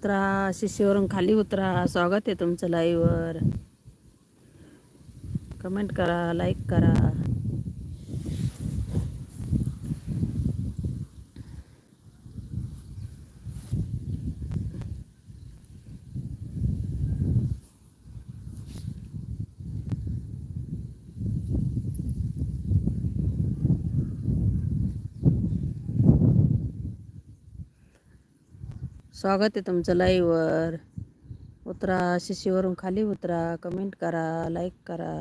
उतरा शिशीवरून खाली उतरा. स्वागत आहे तुमचं लाईव्हवर कमेंट करा लाईक करा. स्वागत आहे तुमचं लाईव्हवर उतरा शिशीवरून खाली उतरा कमेंट करा लाईक करा.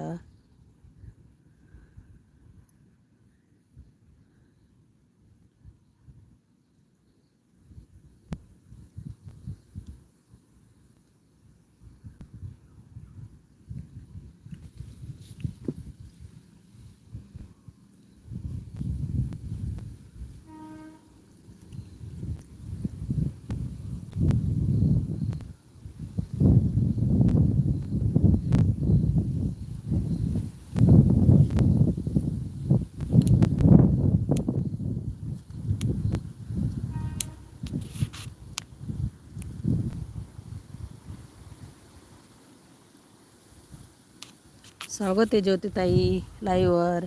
स्वागत आहे ज्योतिताई लाईवर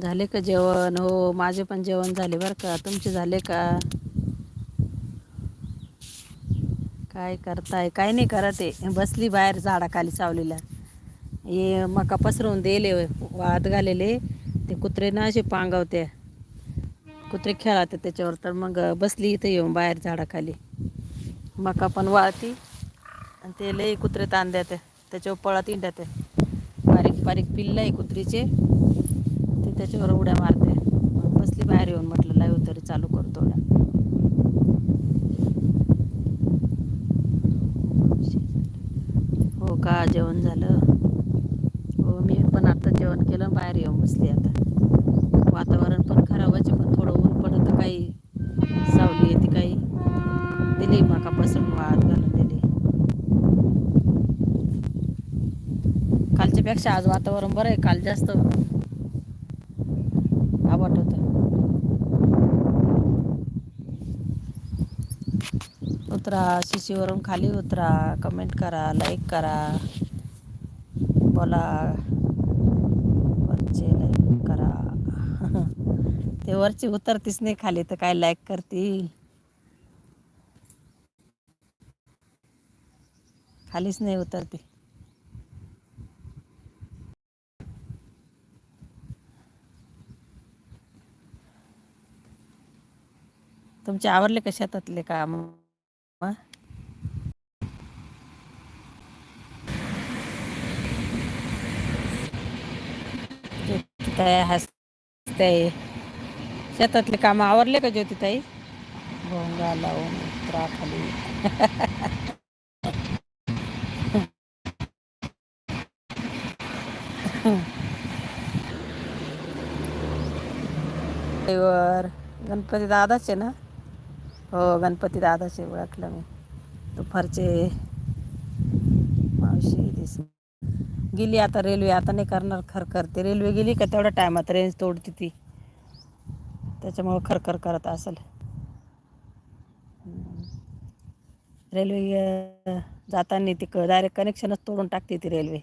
झाले का जेवण? हो माझे पण जेवण झाले बरं का. तुमचे झाले का? काय करताय? काय नाही करत आहे. बसली बाहेर झाडाखाली सावलीला. हे मका पसरवून दिले वाद घालेले. ते कुत्रे ना असे पांगवते. कुत्रे खेळाते त्याच्यावर. तर मग बसली इथं येऊन बाहेर झाडाखाली. मका पण वाळती. आणि ते लई कुत्रे तांद्यात त्याच्यावर पळत इंड्याते बारीक बारीक पिल्ल आहे कुत्रीचे. ते त्याच्यावर उड्या मारते. बसली बाहेर येऊन म्हटलं लाईव्ह हो तरी चालू करतो उड्या हो का जेवण झालं? हो मी पण आता जेवण केलं बाहेर येऊन बसली आता. वातावरण पण खराब आहे पण थोडं ऊन पडत काही कालपेक्षा आज वातावरण बरं आहे काल जास्त आवाट होतं. उतरा शिशीवरून खाली उतरा कमेंट करा लाईक करा. बोला. वरचे लाईक करा. ते वरची उतरतीच नाही खाली तर काय लाईक करतील? खालीच नाही उतरते. तुमचे आवरले का काम? हं? ज्योतिताई शेतातले काम आवरले का ज्योतिताई? भोंगा लावून खाली. गणपती दादाचे ना? हो गणपती दादाचे ओळखलं मी. दुपारचे मावशी दिस गेली आता रेल्वे आता नाही करणार खरखर. ते रेल्वे गेली का तेवढ्या टायमात रेंज तोडते ती. त्याच्यामुळं खरखर करत असेल. रेल्वे जाताना ती डायरेक्ट कनेक्शनच तोडून टाकते ती रेल्वे.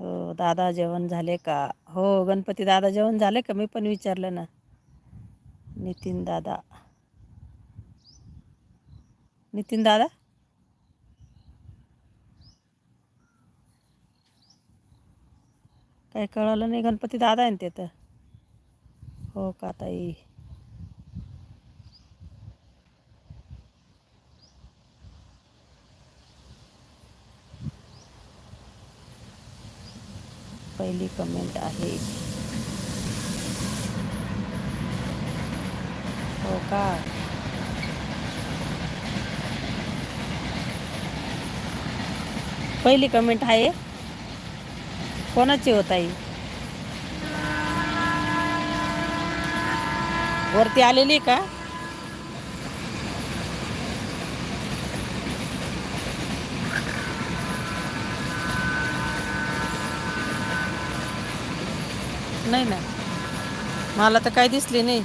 हो दादा जेवण झाले का? हो गणपती दादा जेवण झाले का? मी पण विचारलं ना. नितीन दादा. नितीन दादा? काय कळलं नाही? गणपती दादा आहे ना ते तर. हो का ताई? पहिली कमेंट आहे. हो का? पहिली कमेंट आहे कोणाची होत आहे वरती आलेली का? नाही ना मला तर काही दिसली नाही.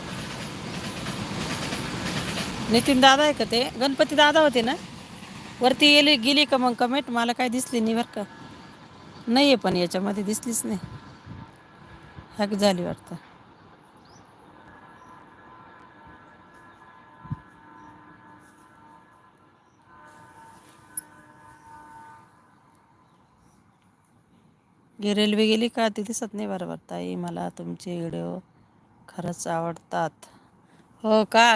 नितीन दादा आहे का ते? गणपती दादा होते ना? वरती गेली गेली का मग कमेंट? मला काय दिसली नाही बरं का. नाही आहे पण याच्यामध्ये दिसलीच नाही. हॅक झाली वाटतं. गे रेल्वे गेली का? ती दिसत नाही बरोबर ताई मला तुमचे व्हिडिओ खरंच आवडतात. हो का?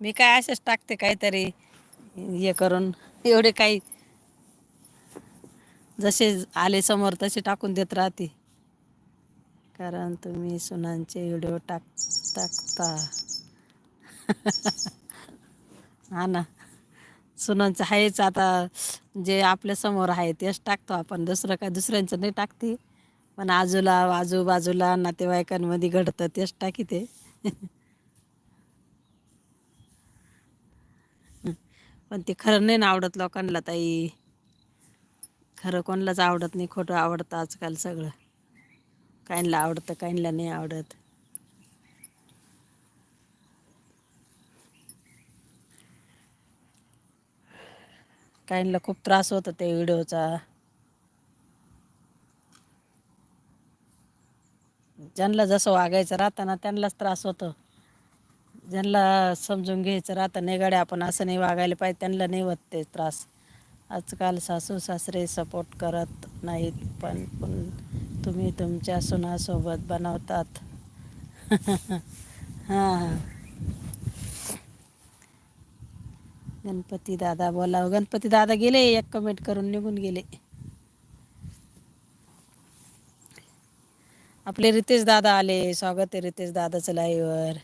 मी काय असेच टाकते काहीतरी. हे करून एवढे काही जसे आले समोर तसे टाकून देत राहते. कारण तुम्ही सुनांचे व्हिडिओ टाक टाकता. हा ना. सुनांचं आहेच आता जे आपल्यासमोर आहे तेच टाकतो आपण. दुसरं काय दुसऱ्यांचं नाही टाकते. पण आजूला आजूबाजूला नातेवाईकांमध्ये घडतं तेच टाकी ते पण ते खरं नाही ना आवडत लोकांना ताई. खरं कोणालाच आवडत नाही खोटं आवडतं आजकाल सगळं. काहींना आवडतं काहींना नाही आवडत. काहींना खूप त्रास होतो ते व्हिडिओचा. ज्यांना जसं वागायचं राहतं ना त्यांनाच त्रास होतो. ज्यांना समजून घ्यायचं राहतं नाही गाड्या आपण असं नाही वागायला पाहिजे त्यांना नाही होत ते त्रास. आजकाल सासू सासरे सपोर्ट करत नाहीत पण पण तुम्ही तुमच्या सुनासोबत बनवतात. हां. गणपती दादा बोला गणपती दादा गेले एक कमेंट करून निघून गेले. आपले रितेश दादा आले. स्वागत आहे रितेश दादाचं लाईव्हवर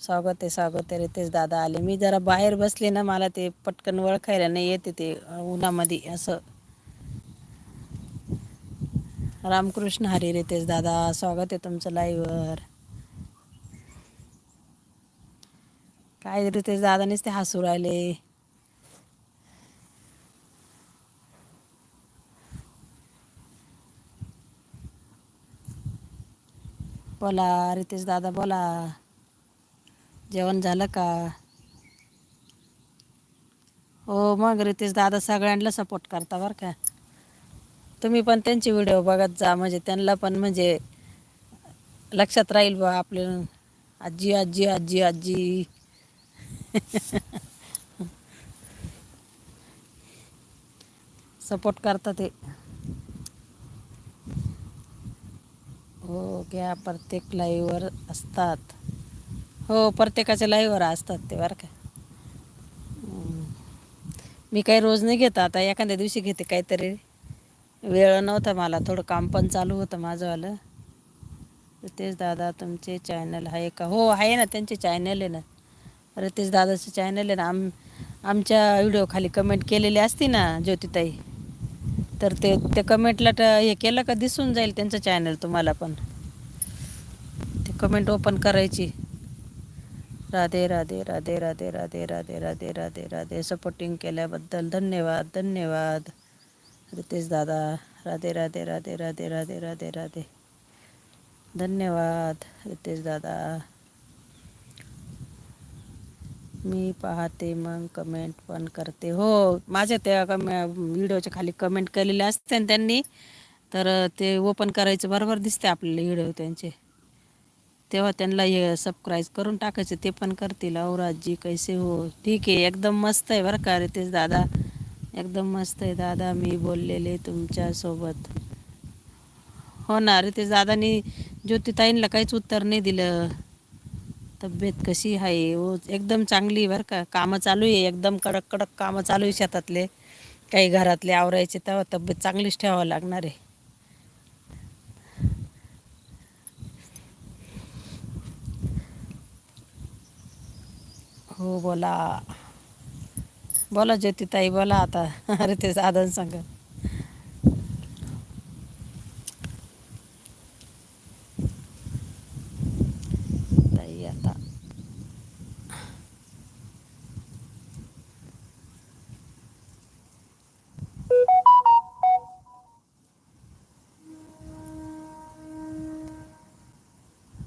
स्वागत आहे स्वागत आहे रितेश दादा आले. मी जरा बाहेर बसले ना मला ते पटकन ओळखायला नाही येते ते उन्हामध्ये असं. रामकृष्ण हरी रितेश दादा स्वागत आहे तुमचं लाईव्हवर काय रितेश दादानेच ते हसू राहिले. बोला रितेश दादा बोला. जेवण झालं का? हो मग रितेश दादा सगळ्यांना सपोर्ट करता बरं का. तुम्ही पण त्यांचे व्हिडिओ बघत जा म्हणजे त्यांना पण म्हणजे लक्षात राहील बा आपले आजी आजी आजी आजी. सपोर्ट करता ते. हो घ्या प्रत्येक लाईव्हवर असतात. हो प्रत्येकाच्या लाईवर असतात ते बरं का. मी काही रोज नाही घेत आता एखाद्या दिवशी घेते काहीतरी. वेळ नव्हता मला थोडं काम पण चालू होतं माझंवालं. रितेश दादा तुमचे चॅनल आहे का? हो आहे ना त्यांचे चॅनल आहे ना. रितेश दादाचे चॅनल आहे ना. आम आमच्या व्हिडिओ खाली कमेंट केलेली असती ना ज्योतिताई. तर ते त्या कमेंटला हे केलं का दिसून जाईल त्यांचं चॅनल तुम्हाला पण. ते कमेंट ओपन करायची. राधे राधे राधे राधे राधे राधे राधे राधे राधे सपोर्टिंग केल्याबद्दल धन्यवाद धन्यवाद रितेश दादा राधे राधे राधे राधे राधे राधे राधे धन्यवाद रितेश दादा मी पाहते मग कमेंट पण करते हो माझ्या त्या कमे व्हिडिओच्या खाली कमेंट केलेले असते ना त्यांनी तर ते ओपन करायचं बरोबर दिसते आपल्याला व्हिडिओ त्यांचे तेव्हा त्यांना हे सबस्क्राईब करून टाकायचे ते पण करतील. औराजी कैसे हो? ठीक आहे एकदम मस्त आहे बरं का रितेश दादा. एकदम मस्त आहे दादा मी बोललेले तुमच्यासोबत. हो ना रितेश दादानी ज्योतिताईंना काहीच उत्तर नाही दिलं. तब्येत कशी आहे? हो एकदम चांगली बरं का. कामं चालू आहे एकदम कडक कडक कामं चालू आहे शेतातले. काही घरातले आवरायचे तेव्हा तब्येत चांगलीच ठेवावं लागणार आहे. हो बोला. बोला ज्योतिताई बोला आता. अरे ते साधन सांग. ताई आता.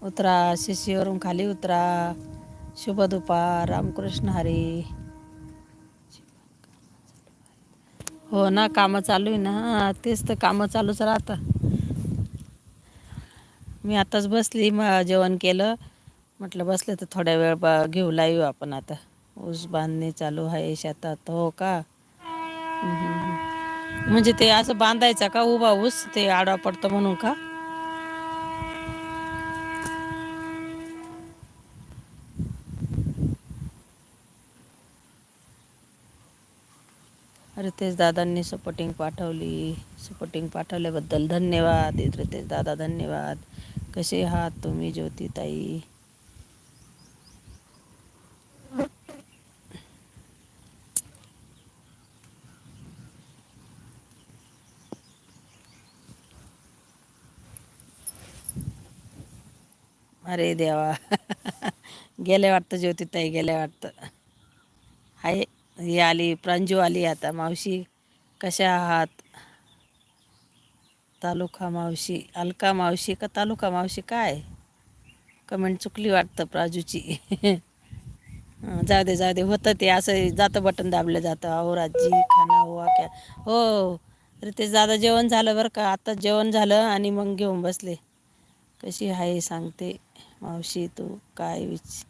उतरा शिशीवरून खाली उतरा. शुभ दुपार रामकृष्ण हरी. हो ना कामं चालू आहे ना. तेच तर कामं चालूच राहतं. मी आताच बसली मग जेवण केलं. म्हटलं बसले तर थोड्या वेळ बा घेऊ लाईव्ह आपण आता. ऊस बांधणी चालू आहे शेतात हो का? म्हणजे ते असं बांधायचा का उभा ऊस? ते आडवा पडतं म्हणून का? रितेश दादांनी सपोर्टिंग पाठवली. सपोर्टिंग पाठवल्याबद्दल धन्यवाद. रितेश दादा धन्यवाद. कसे आहात तुम्ही ज्योतिताई? अरे देवा. गेले वाटतं ज्योतिताई गेले वाटतं. आहे. ही आली प्रांजू आली आता मावशी कशा आहात? तालुका मावशी अलका मावशी का तालुका मावशी काय? कमेंट चुकली वाटतं प्राजूची. जाऊ दे जाऊ दे होतं ते असं जातं बटन दाबलं जातं. अहो राजी खाना हो क्या? हो रितेश दादा जेवण झालं बरं का? आत्ताच जेवण झालं आणि मग घेऊन बसले. कशी आहे सांगते मावशी तू काय विच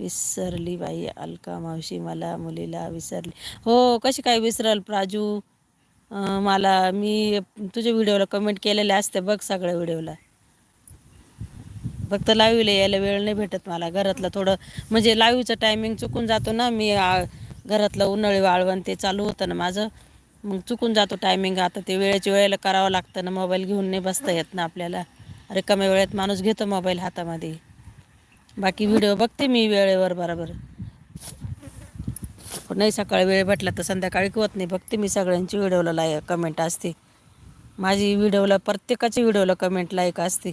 विसरली बाई अलका मावशी मला मुलीला विसरली. हो कशी काय विसरल प्राजू? मला मी तुझ्या व्हिडिओला कमेंट केलेले असते बघ सगळ्या व्हिडिओला. फक्त लाईव्हला यायला वेळ नाही भेटत मला. घरातलं थोडं म्हणजे लाईव्हचं टायमिंग चुकून जातो ना मी घरातलं उन्हाळी वाळवण ते चालू होतं ना माझं. मग चुकून जातो टायमिंग आता ते वेळेच्या वेळेला करावं लागतं ना मोबाईल घेऊन नाही बसता येत ना आपल्याला. रिकाम्या वेळेत माणूस घेतो मोबाईल हातामध्ये. बाकी व्हिडिओ बघते मी वेळेवर बरोबर. नाही सकाळी वेळ भेटला तर संध्याकाळी होत नाही. बघते मी सगळ्यांची व्हिडिओला लाय कमेंट असते. माझी व्हिडिओला प्रत्येकाची व्हिडिओला कमेंट लाईक असते.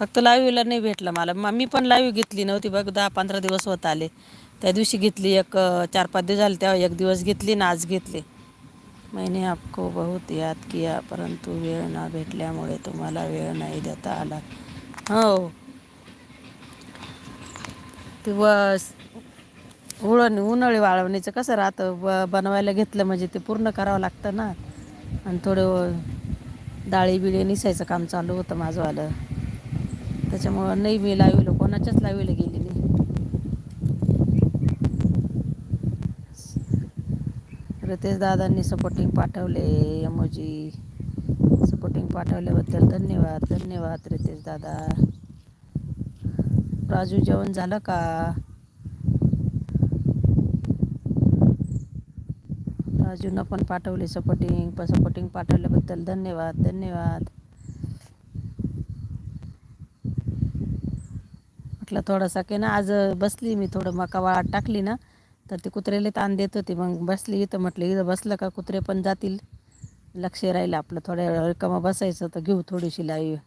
फक्त लाईव्हला नाही भेटला मला. मग मी पण लाईव्ह घेतली नव्हती. बघ दहा पंधरा दिवस होत आले. त्या दिवशी घेतली एक चार पाच दिवस झाले. तेव्हा एक दिवस घेतली ना आज घेतली. मैंने आपको बहुत याद किया परंतु वेळ ना भेटल्यामुळे तुम्हाला वेळ नाही देता आला. हो. ते उळण उन्हाळी वाळवणीचं कसं राहतं? ब बनवायला घेतलं म्हणजे ते पूर्ण करावं लागतं ना? आणि थोडं डाळी बिळी निसायचं काम चालू होतं माझंवालं. त्याच्यामुळं नाही मी लावलं कोणाच्याच लावलं गेली नाही. रितेश दादांनी सपोर्टिंग पाठवले यमोजी सपोर्टिंग पाठवल्याबद्दल धन्यवाद धन्यवाद रितेश दादा. राजू जेवण झालं का? राजूनं पण पाठवली सपोर्टिंग पण सपोर्टिंग पाठवल्याबद्दल धन्यवाद धन्यवाद. म्हटलं थोडासा की ना आज बसली मी थोडं मका वाळात टाकली ना तर ते कुत्रेले ताण देत होती मग बसली इथं म्हटलं इथं बसलं का कुत्रे पण जातील. लक्ष राहिलं आपलं. थोड्या रिकामा बसायचं तर घेऊ थोडीशी लाईव्ह.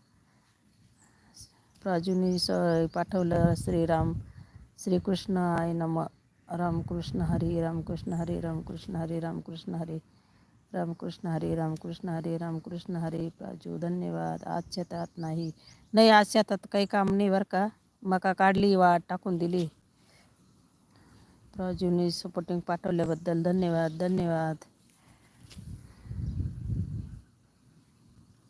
प्राजूनी स पाठवलं श्रीराम श्रीकृष्ण आय नम. रामकृष्ण हरी रामकृष्ण हरी रामकृष्ण हरी रामकृष्ण हरी रामकृष्ण हरी रामकृष्ण हरी रामकृष्ण हरी. प्राजू धन्यवाद. आज शेतात नाही. नाही आज शेतात काही काम नाही बरं का. मका काढली वाट टाकून दिली. प्राजूनी सपोर्टिंग पाठवल्याबद्दल धन्यवाद धन्यवाद.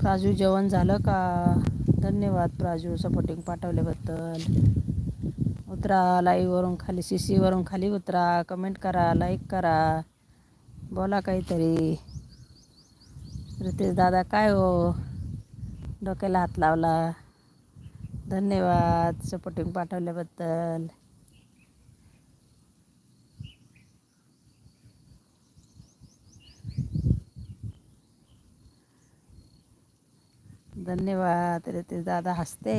प्राजू जेवण झालं का? धन्यवाद प्राजू सपोर्टिंग पाठवल्याबद्दल. उतरा लाईववरून खाली सी सीवरून खाली उतरा कमेंट करा लाईक करा. बोला काहीतरी. रितेश दादा काय हो? डोक्याला हात लावला. धन्यवाद सपोर्टिंग पाठवल्याबद्दल. धन्यवाद रितेश दादा हसते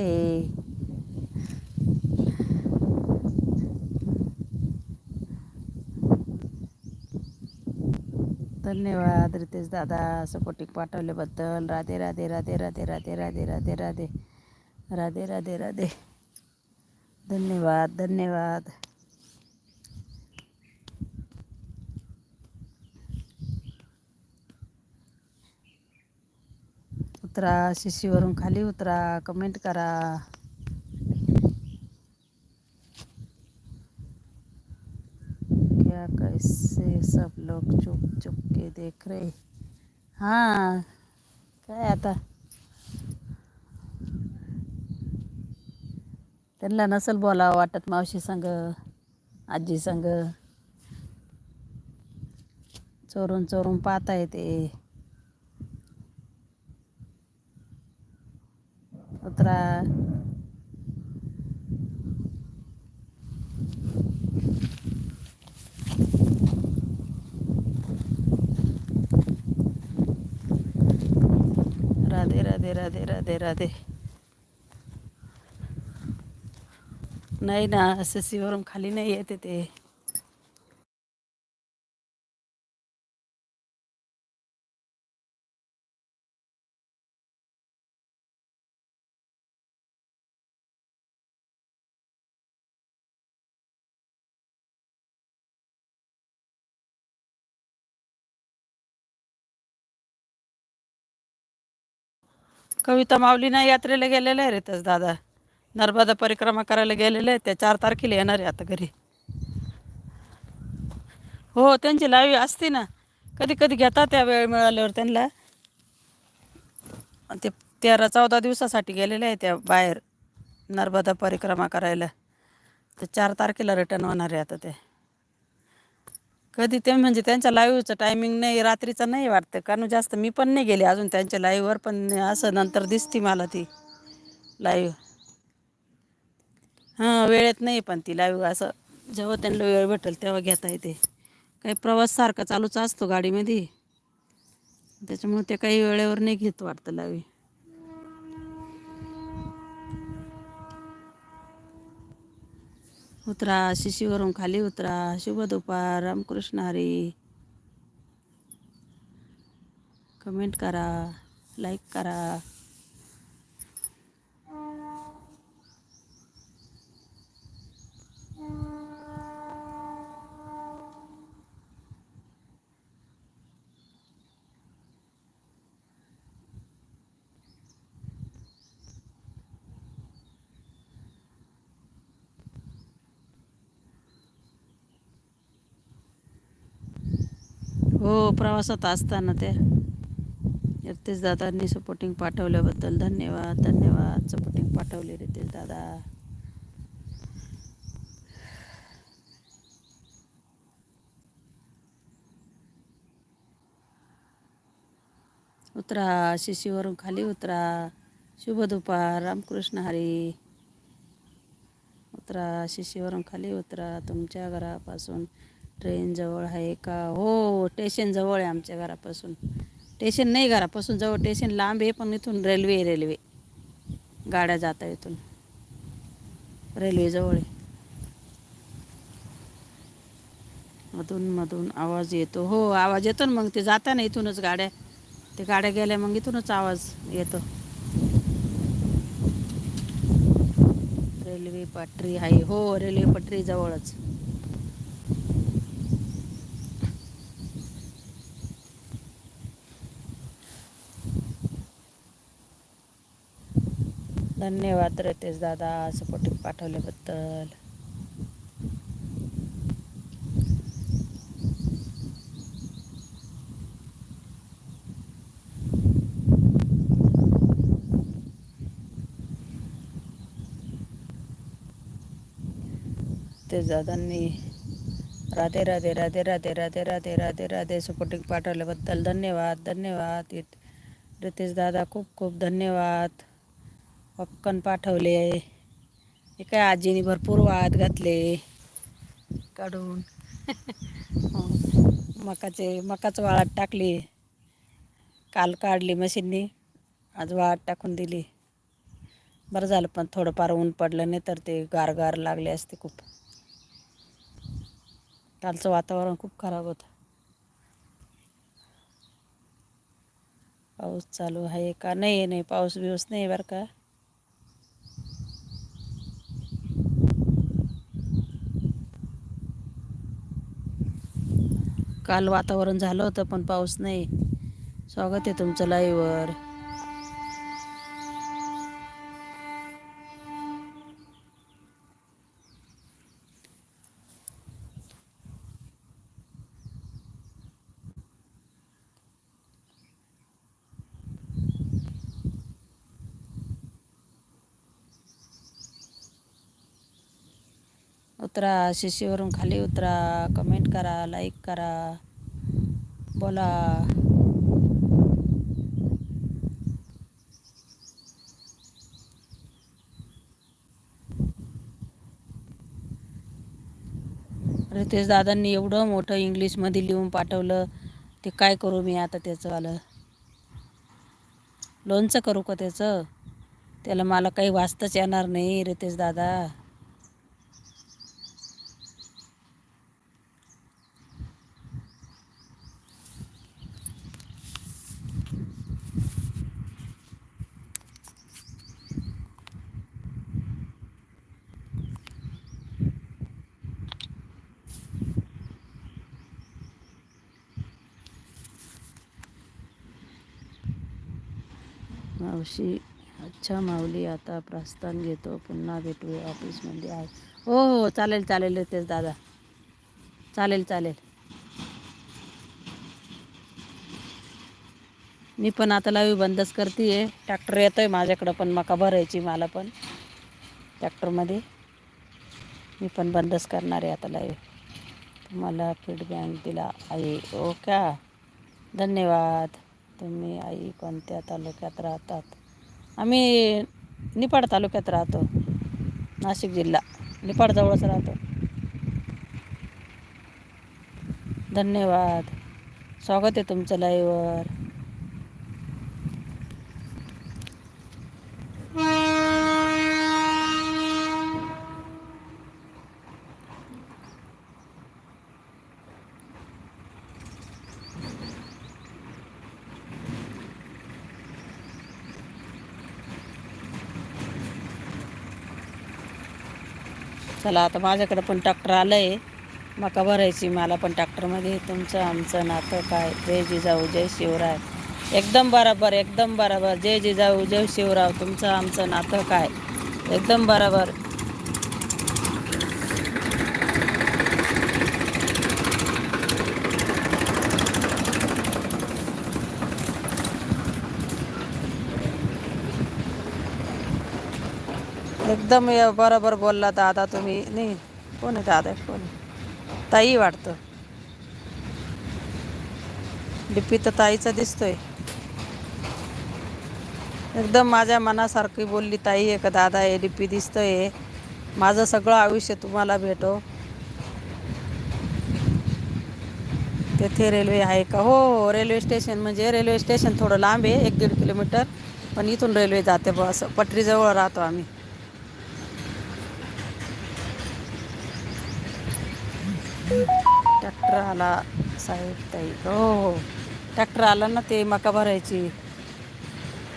धन्यवाद रितेश दादा सपोर्टिंग पाठवल्याबद्दल राधे राधे राधे राधे राधे राधे राधे राधे राधे राधे राधे धन्यवाद धन्यवाद उतरा शिशीवरून खाली उतरा कमेंट करा. क्या कैसे सब लोग चुप चुप के देख रहे? हां काय आता? त्यांना नसल बोलावं वाटत मावशी संग आजी संग. चोरून चोरून पाहता येते ஊத்துற ராதே ராதே ராதே ராதே ராதே नाही ना असं सीवरून खाली नाही येते ते कविता माऊलीना यात्रेला गेलेल्या आहे रे तस दादा. नर्मदा परिक्रमा करायला गेलेले आहे त्या चार तारखेला येणार आहे आता घरी. हो त्यांची लावी असते ना. कधी कधी घेतात त्या वेळ मिळाल्यावर त्यांना. ते तेरा चौदा दिवसासाठी गेलेले आहे त्या बाहेर नर्मदा परिक्रमा करायला. तर चार तारखेला रिटर्न होणार आहे आता ते. कधी ते म्हणजे त्यांच्या लाईव्हचं टायमिंग नाही रात्रीचं नाही वाटतं. कारण जास्त मी पण नाही गेले अजून त्यांच्या लाईव्हवर पण असं नंतर दिसती मला ती लाईव्ह हां वेळेत नाही पण ती लाईव्ह असं. जेव्हा त्यांना वेळ भेटेल तेव्हा घेता येते. काही प्रवास सारखा चालूच असतो गाडीमध्ये. त्याच्यामुळे ते काही वेळेवर नाही घेत वाटतं लाईव्ह उतरा शिशीवरून खाली उतरा. शुभ दुपार रामकृष्ण हरी. कमेंट करा लाईक करा. हो प्रवासात असताना ते रितेश दादांनी सपोर्टिंग पाठवल्याबद्दल धन्यवाद धन्यवाद. सपोर्टिंग पाठवले रितेश दादा. उतरा शिशीवरून खाली उतरा. शुभ दुपार रामकृष्ण हरी. उतरा शिशीवरून खाली उतरा. तुमच्या घरापासून ट्रेन जवळ आहे का? हो स्टेशन जवळ आहे आमच्या घरापासून. स्टेशन नाही घरापासून जवळ स्टेशन लांब आहे पण इथून रेल्वे आहे रेल्वे. गाड्या जाता इथून. रेल्वे जवळ आहे. मधून मधून आवाज येतो. हो आवाज येतो ना मग ते जाता इथूनच गाड्या. ते गाड्या गेल्या मग इथूनच आवाज येतो. रेल्वे पटरी आहे. हो रेल्वे पटरी जवळच. धन्यवाद रितेश दादा सपोर्टिंग पाठवल्याबद्दल. ते दादांनी राधे राधे राधे राधे राधे राधे राधे राधे सपोर्टिंग पाठवल्याबद्दल धन्यवाद धन्यवाद. रितेश दादा खूप खूप धन्यवाद. पपकन पाठवले. हे काय आजीने भरपूर वाद घातले. काढून. हो. मकाचे मकाच वाळात टाकली. काल काढली मशीननी. आज वाळात टाकून दिली. बरं झालं पण थोडंफार ऊन पडलं नाही तर ते गार गार लागले असते खूप. कालचं वातावरण खूप खराब होतं. पाऊस चालू आहे का? नाही नाही. पाऊस बिऊस नाही बरं का? काल वातावरण झालं होतं पण पाऊस नाही. स्वागत आहे तुमचं लाईव्हवर उतरा शिशीवरून खाली उतरा कमेंट करा लाईक करा बोला. रितेश दादांनी एवढं मोठं इंग्लिशमध्ये लिहून पाठवलं ते काय करू मी आता त्याचं आलं लोणचं करू का त्याचं? त्याला मला काही वाचताच येणार नाही रितेश दादा. मावशी अच्छा माऊली आता प्रस्थान घेतो पुन्हा भेटूया ऑफिसमध्ये आहे हो हो चालेल चालेल तेच दादा. चालेल चालेल. मी पण आता लावी बंदच करते आहे ट्रॅक्टर येतो आहे माझ्याकडं पण मका भरायची मला पण. ट्रॅक्टरमध्ये. मी पण बंदच करणार आहे आता लावी. तुम्हाला फीडबॅक दिला आहे. ओ का? धन्यवाद. तुम्ही आई कोणत्या तालुक्यात राहतात? आम्ही निपाड तालुक्यात राहतो नाशिक जिल्हा. निपाडजवळच राहतो. धन्यवाद. स्वागत आहे तुमचं लाईव्हवर चला आता माझ्याकडं पण ट्रॅक्टर आलं आहे मका भरायची मला पण ट्रॅक्टरमध्ये तुमचं आमचं नातं काय? जय जिजाऊ जय शिवराय. एकदम बरोबर एकदम बरोबर. जय जिजाऊ जय शिवराव तुमचं आमचं नातं काय? एकदम बरोबर. एकदम बरोबर बोलला दादा तुम्ही. नाही कोण आहे दादा? कोण ताई वाटतं. डीपी तर ताईचा दिसतोय. एकदम माझ्या मनासारखी बोलली ताई आहे का दादा? आहे डीपी दिसतोय. माझं सगळं आयुष्य तुम्हाला भेटो. तेथे रेल्वे आहे का? हो हो रेल्वे स्टेशन म्हणजे रेल्वे स्टेशन थोडं लांब आहे एक दीड किलोमीटर. पण इथून रेल्वे जाते बस पटरीजवळ राहतो आम्ही. ट्रॅक्टर आला साहेब ताई. हो हो. ट्रॅक्टर आला ना ते मका भरायची.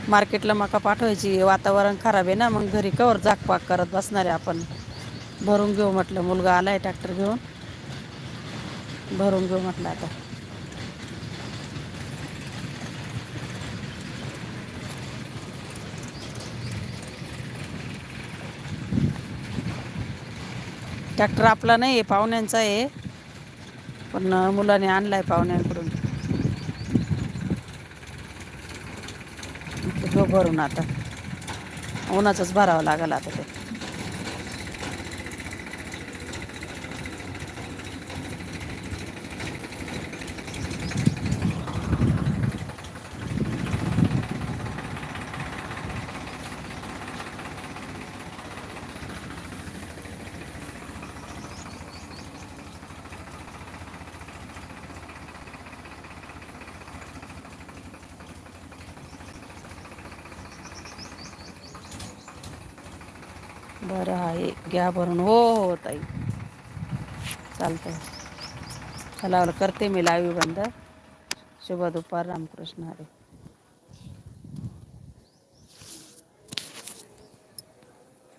मार्केटला मका पाठवायची. वातावरण खराब आहे ना मग घरी कवर जाकपाक करत बसणार आहे आपण. भरून घेऊ म्हटलं मुलगा आला आहे ट्रॅक्टर घेऊन. भरून घेऊ म्हटलं आता. ट्रॅक्टर आपला नाही आहे पाहुण्यांचा आहे. पण मुलाने आणलाय पाहुण्यांकडून. तो भरून आता. उन्हाचंच भरावं लागेल आता ते. घ्या भरून हो हो ताई. चालतंय. चला करते मी लावी बंद. शुभ दुपार रामकृष्ण हरे.